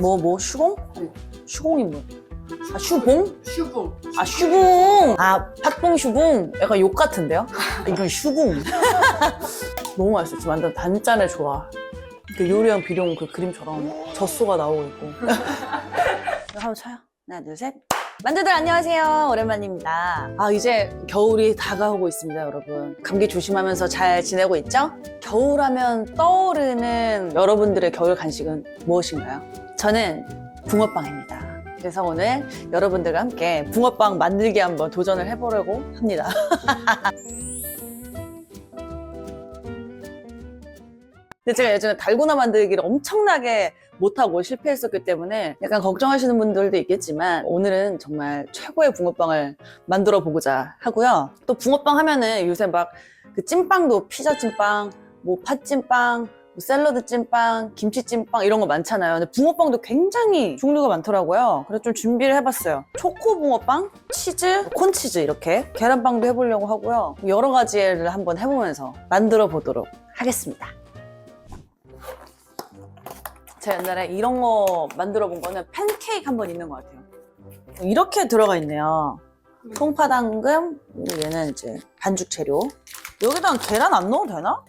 뭐, 뭐, 슈공? 네. 슈공이 뭐? 아, 슈봉? 슈붕. 아, 슈붕! 아, 팥붕 슈붕? 약간 욕 같은데요? 아, 이건 슈붕. 너무 맛있어. 지금 완전 단짠의 조화. 그 요리형 비룡 그 그림처럼 젖소가 나오고 있고. 한번 쳐요. 하나, 둘, 셋. 만두들 안녕하세요. 오랜만입니다. 아, 이제 겨울이 다가오고 있습니다, 여러분. 감기 조심하면서 잘 지내고 있죠? 겨울 하면 떠오르는 여러분들의 겨울 간식은 무엇인가요? 저는 붕어빵입니다. 그래서 오늘 여러분들과 함께 붕어빵 만들기 한번 도전을 해보려고 합니다. 근데 제가 예전에 달고나 만들기를 엄청나게 못하고 실패했었기 때문에 약간 걱정하시는 분들도 있겠지만 오늘은 정말 최고의 붕어빵을 만들어 보고자 하고요. 또 붕어빵 하면은 요새 막 그 찐빵도 피자 찐빵, 뭐 팥 찐빵, 뭐 샐러드 찐빵, 김치 찐빵 이런 거 많잖아요. 근데 붕어빵도 굉장히 종류가 많더라고요. 그래서 좀 준비를 해봤어요. 초코 붕어빵, 치즈, 콘치즈 이렇게 계란빵도 해보려고 하고요. 여러 가지를 한번 해보면서 만들어 보도록 하겠습니다. 제가 옛날에 이런 거 만들어 본 거는 팬케이크 한 번 있는 것 같아요. 이렇게 들어가 있네요. 송파당금, 그리고 얘는 이제 반죽 재료. 여기다 계란 안 넣어도 되나?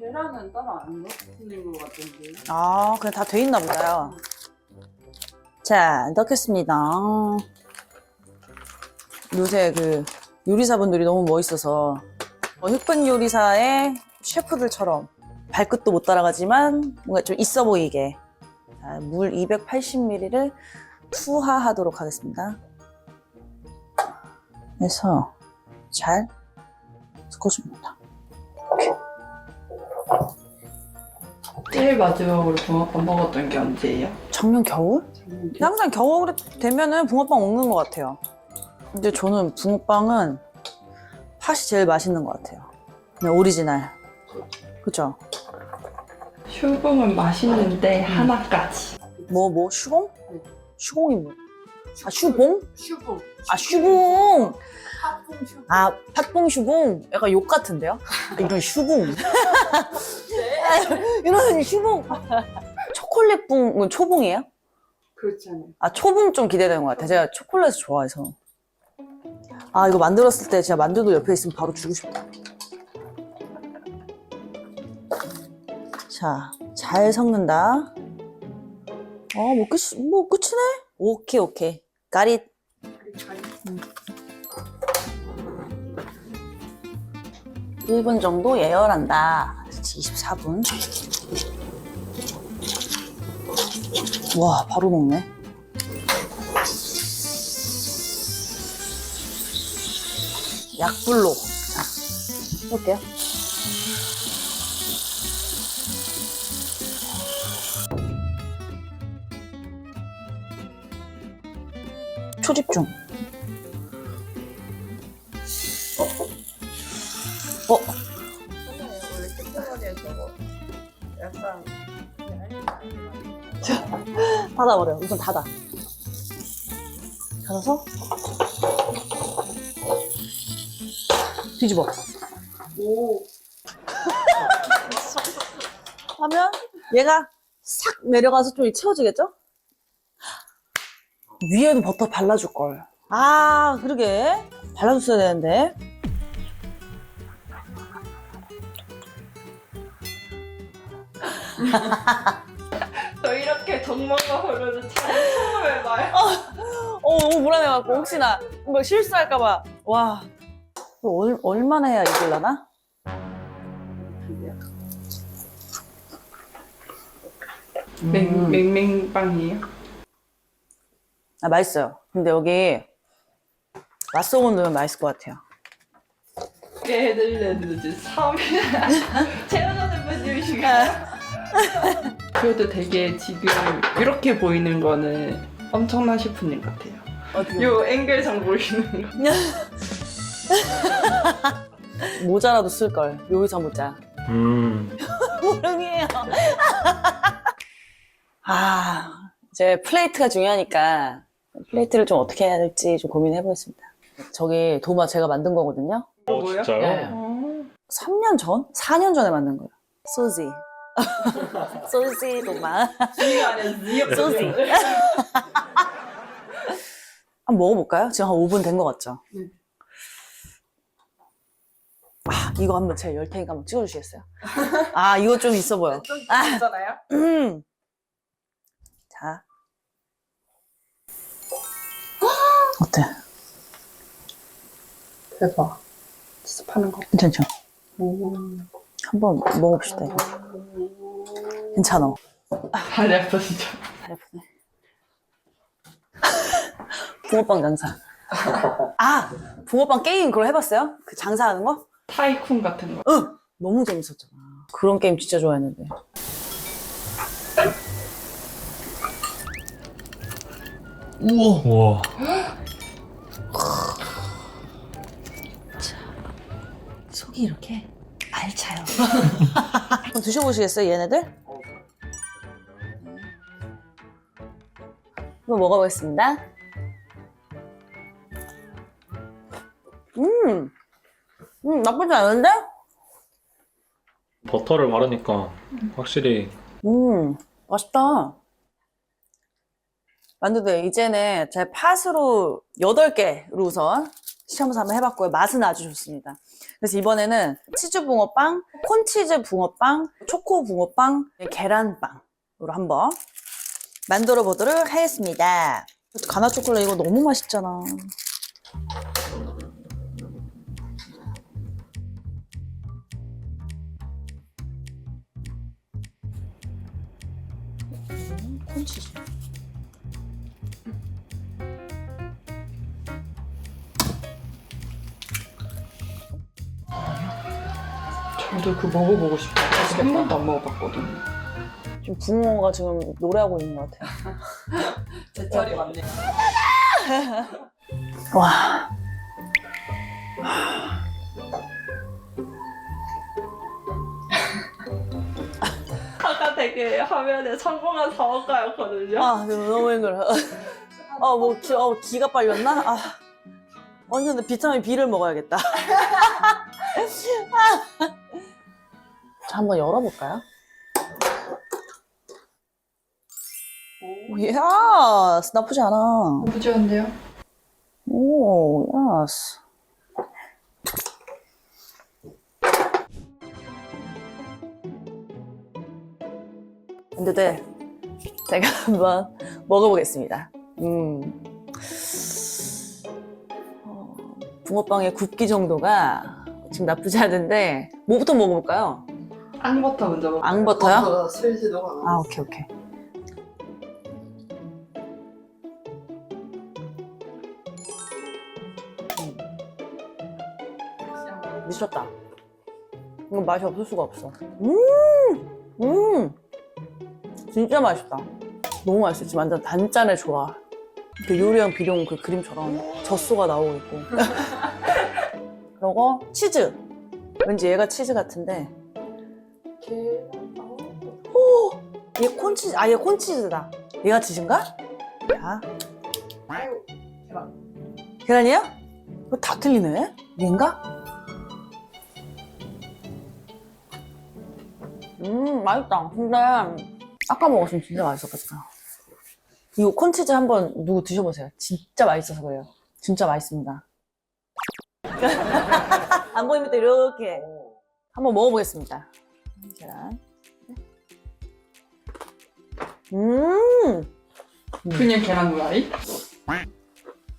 계란은 따로 안 넣는 것 같은데. 아, 그냥 다 돼 있나 보다요. 자, 넣겠습니다. 요새 그 요리사분들이 너무 멋있어서 어, 흑백 요리사의 셰프들처럼 발끝도 못 따라가지만 뭔가 좀 있어 보이게 자, 물 280ml를 투하하도록 하겠습니다. 그래서 잘 섞어줍니다. 제일 마지막으로 붕어빵 먹었던 게 언제예요? 작년 겨울? 항상 겨울 되면은 붕어빵 먹는 것 같아요. 근데 저는 붕어빵은 팥이 제일 맛있는 것 같아요. 그냥 오리지널. 그죠? 슈붕은 맛있는데 하나까지. 뭐, 뭐, 슈공? 네. 슈공이 뭐? 아, 슈봉? 슈붕. 아, 슈봉! 팥붕 슈붕. 아, 팥봉 슈봉? 약간 욕 같은데요? 아, 이런 슈봉. 이런 슈봉. 초콜릿봉은 초봉이에요? 그렇잖아요. 아, 초봉 좀 기대되는 것 같아요. 제가 초콜릿을 좋아해서. 아, 이거 만들었을 때 제가 만두도 옆에 있으면 바로 주고 싶다. 자, 잘 섞는다. 어, 뭐 끝이, 뭐 끝이네? 오케이, 오케이. 까릿. 1분 정도 예열한다. 24분. 와, 바로 먹네. 약불로. 자, 해볼게요. 초집 중. 어? 닫아버려. 우선 닫아. 닫아서 뒤집어. 오. 하면 얘가 싹 내려가서 좀 채워지겠죠? 위에도 버터 발라줄 걸. 아, 그러게. 발라줬어야 되는데. 저 이렇게 정말로 흐르는 참 처음에 말. 어, 너무 불안해갖고, 혹시나 뭐 실수할까봐. 와. 이거 얼, 얼마나 해야 이길라나? 맹, 맹맹빵이에요? 아, 맛있어요. 근데 여기 맛소금 넣으면 맛있을 것 같아요. 네덜란드 3일 채워주는 분이시가요? 그래도 되게 지금 이렇게 보이는 거는 엄청난 셰프님 같아요. 요 앵글상 보이는 거. 모자라도 쓸걸. 요리사 모자. 음. 모르겠어요. 아, 이제 플레이트가 중요하니까 플레이트를 좀 어떻게 해야 될지 좀 고민해 보겠습니다. 저기 도마 제가 만든 거거든요. 어, 뭐요? 진짜요? 네. 어. 3년 전? 4년 전에 만든 거예요. 소지. G가 아니라 Z였어요. 소시. 한번 먹어볼까요? 지금 한 5분 된 것 같죠? 네. 아, 이거 한번 제가 열 테니까 한번 찍어주시겠어요? 아, 이거 좀 있어 보여. 좀 아. 있잖아요. 음. 자. 어때? 대박. 진짜 파는 거. 괜찮죠? 오. 한번 먹어봅시다, 이거. 괜찮아. 다리 아파 진짜. 다리 아프네. 붕어빵 장사. 아! 붕어빵 게임 그거 해봤어요? 그 장사하는 거? 타이쿤 같은 거. 응! 너무 재밌었잖아. 그런 게임 진짜 좋아했는데. 우와. 우와. 속이 이렇게 알차요. 한번 드셔보시겠어요, 얘네들? 한번 먹어보겠습니다. 음, 음, 나쁘지 않은데? 버터를 바르니까 확실히 음, 맛있다. 만두들, 이제는 제 팥으로 8개로 우선 시험을 한번 해봤고요. 맛은 아주 좋습니다. 그래서 이번에는 치즈 붕어빵, 콘치즈 붕어빵, 초코 붕어빵, 계란빵으로 한번 만들어 보도록 하겠습니다. 가나 초콜릿 이거 너무 맛있잖아. 저도 그거 먹어보고 싶어요. 아직 한 번도 안 먹어봤거든요. 지금 붕어가 지금 노래하고 있는 것 같아요. 제 자리 맞네. 와. 아까 되게 화면에 성공한 사업가였거든요. 아, 지금 너무 힘들어. 아, 뭐, 기, 어, 기가 빨렸나? 아. 완전 근데 비타민 B를 먹어야겠다. 자, 한번 열어볼까요? 오, 예스! 나쁘지 않아. 나쁘지 않네요. 오, 예스. 근데 제가 한번 먹어보겠습니다. 음. 어, 붕어빵의 굽기 정도가 지금 나쁘지 않은데 뭐부터 먹어볼까요? 앙버터 먼저 먹어요. 앙버터요? 슬슬 녹아. 아, 오케이, 오케이. 미쳤다. 이거 맛이 없을 수가 없어. 음! 음! 진짜 맛있다. 너무 맛있어. 지금 완전 단짠의 조화. 그 요리형 비룡 그 그림처럼 젖소가 나오고 있고. 그리고 치즈. 왠지 얘가 치즈 같은데. 오! 얘 콘치즈, 아, 얘 콘치즈다. 얘가 치즈인가? 자, 아유, 대박. 계란이야? 이거 다 틀리네? 얘인가? 음, 맛있다. 근데, 아까 먹었으면 진짜 맛있었겠다. 이거 콘치즈 한번 누구 드셔보세요. 진짜 맛있어서 그래요. 진짜 맛있습니다. 안 보이면 또 이렇게 한번 먹어보겠습니다. 계란. 음! 그냥 계란 후라이?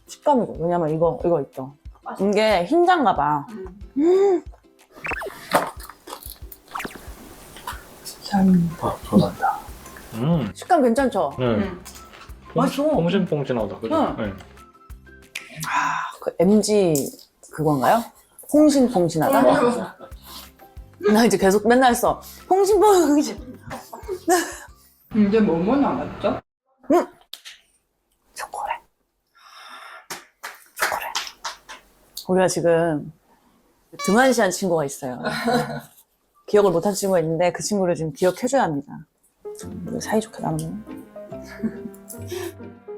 식감이고. 왜냐면 이거, 이거 있죠. 이게 흰자인가 봐. 참. 아, 좋아한다. 음. 식감 괜찮죠? 네. 음. 맛있어. 퐁신퐁신하다. 그죠? 응. 네. 그 MG 그건가요? 퐁신퐁신하다? 나 이제 계속 맨날 써. 퐁신퐁신. 이제 뭐뭐 남았죠? 초콜릿. 초콜릿. 우리가 지금 등한시한 친구가 있어요. 기억을 못한 친구가 있는데 그 친구를 지금 기억해줘야 합니다. 우리 사이좋게 나누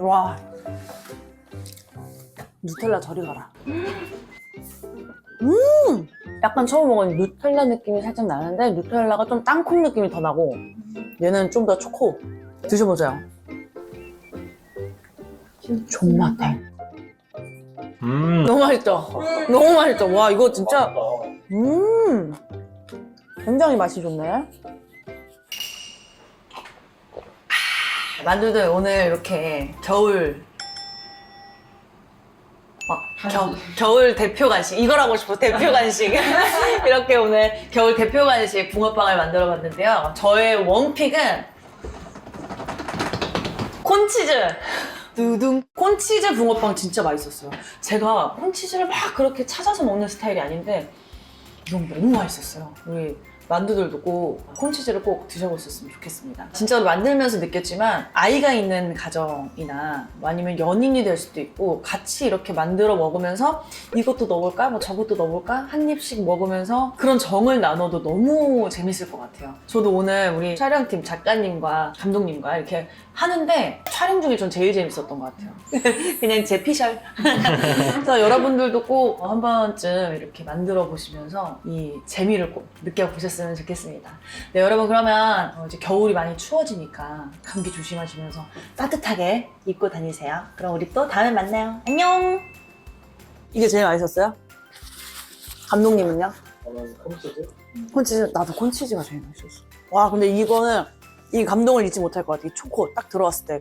와. 누텔라 저리 가라. 음! 약간 처음 먹은 누텔라 느낌이 살짝 나는데 누텔라가 좀 땅콩 느낌이 더 나고 얘는 좀 더 초코. 드셔보세요. 존맛해. 음. 너무 맛있죠? 너무 맛있죠? 와 이거 진짜 음 굉장히 맛이 좋네. 만두들 오늘 이렇게 겨울. 어, 겨, 겨울 대표 간식. 이걸 하고 싶어 대표 간식. 이렇게 오늘 겨울 대표 간식 붕어빵을 만들어 봤는데요. 저의 원픽은 콘치즈. 두둥. 콘치즈 붕어빵 진짜 맛있었어요. 제가 콘치즈를 막 그렇게 찾아서 먹는 스타일이 아닌데 이건 너무 맛있었어요. 우리 만두들도 꼭 콘치즈를 꼭 드셔보셨으면 좋겠습니다. 진짜로 만들면서 느꼈지만 아이가 있는 가정이나 뭐 아니면 연인이 될 수도 있고 같이 이렇게 만들어 먹으면서 이것도 넣어볼까? 뭐 저것도 넣어볼까? 한 입씩 먹으면서 그런 정을 나눠도 너무 재밌을 것 같아요. 저도 오늘 우리 촬영팀 작가님과 감독님과 이렇게 하는데 촬영 중에 전 제일 재밌었던 것 같아요. 그냥 제 피셜. 그래서 여러분들도 꼭 한 번쯤 이렇게 만들어 보시면서 이 재미를 꼭 느껴보셨으면 좋겠습니다. 네, 여러분 그러면 어, 이제 겨울이 많이 추워지니까 감기 조심하시면서 따뜻하게 입고 다니세요. 그럼 우리 또 다음에 만나요. 안녕! 이게 제일 맛있었어요? 감독님은요? 저는 컴퓨터 콘치즈, 나도 콘치즈가 제일 맛있었어. 와, 근데 이거는 이 감동을 잊지 못할 것 같아. 이 초코 딱 들어왔을 때.